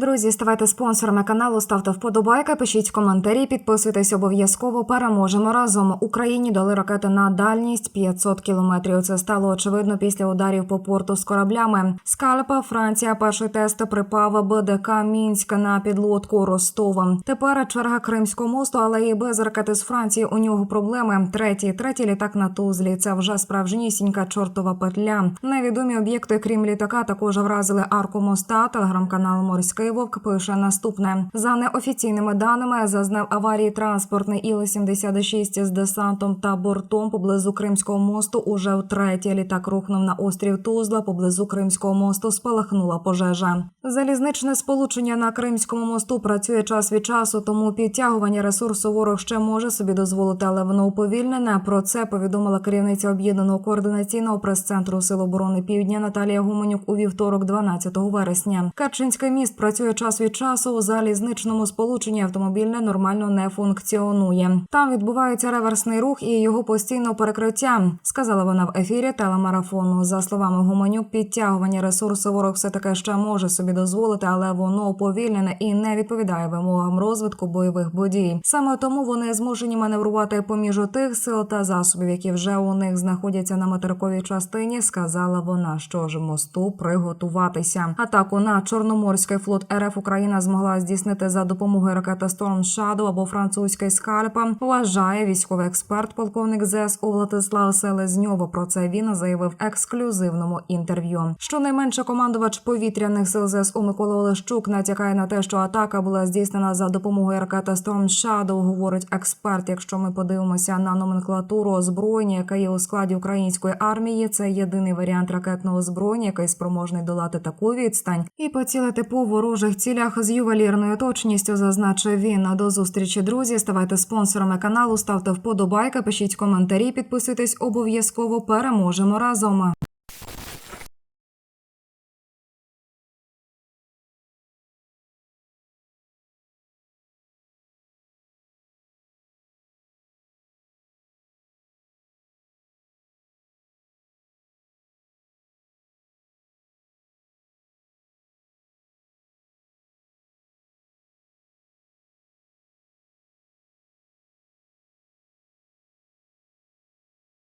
Друзі, ставайте спонсорами каналу, ставте вподобайки, пишіть коментарі, підписуйтесь обов'язково. Переможемо разом. Україні дали ракети на дальність 500 кілометрів. Це стало очевидно після ударів по порту з кораблями. Скальпа, Франція. Перший тест припав БДК Мінськ на підлодку Ростова. Тепер черга Кримського мосту, але і без ракети з Франції у нього проблеми. Третій, третій літак на Тузлі. Це вже справжнісінька чортова петля. Невідомі об'єкти, крім літака, також вразили арку моста. Телеграм-канал Морський Вовк пише наступне: за неофіційними даними зазнав аварії транспортний Іл-76 з десантом та бортом поблизу Кримського мосту. Уже втретє літак рухнув на острів Тузла. Поблизу Кримського мосту спалахнула пожежа. Залізничне сполучення на Кримському мосту працює час від часу, тому підтягування ресурсу ворог ще може собі дозволити, але воно уповільнене. Про це повідомила керівниця об'єднаного координаційного прес-центру Сил оборони Півдня Наталія Гуменюк у вівторок, 12 вересня. Керченський міст працює час від часу. У залізничному сполученні автомобільне нормально не функціонує. Там відбувається реверсний рух і його постійно перекриття, сказала вона в ефірі телемарафону. За словами Гуменюк, підтягування ресурсу ворог все таки ще може собі дозволити, але воно уповільнене і не відповідає вимогам розвитку бойових подій. Саме тому вони змушені маневрувати поміж тих сил та засобів, які вже у них знаходяться на материковій частині. Сказала вона, що ж мосту приготуватися. Атаку на Чорноморський флот РФ Україна змогла здійснити за допомогою ракети Storm Shadow або французької скальпа. Вважає військовий експерт, полковник ЗСУ Владислав Селезньов. Про це він заявив ексклюзивному інтерв'ю. Щонайменше командувач повітряних сил ЗСУ Микола Олещук натякає на те, що атака була здійснена за допомогою ракети Storm Shadow, говорить експерт. Якщо ми подивимося на номенклатуру озброєння, яка є у складі української армії, це єдиний варіант ракетного озброєння, який спроможний долати таку відстань і поцілити по ворожих цілях з ювелірною точністю. Зазначив він. До зустрічі, друзі. Ставайте спонсорами каналу, ставте вподобайки, пишіть коментарі, підписуйтесь обов'язково. Переможемо разом.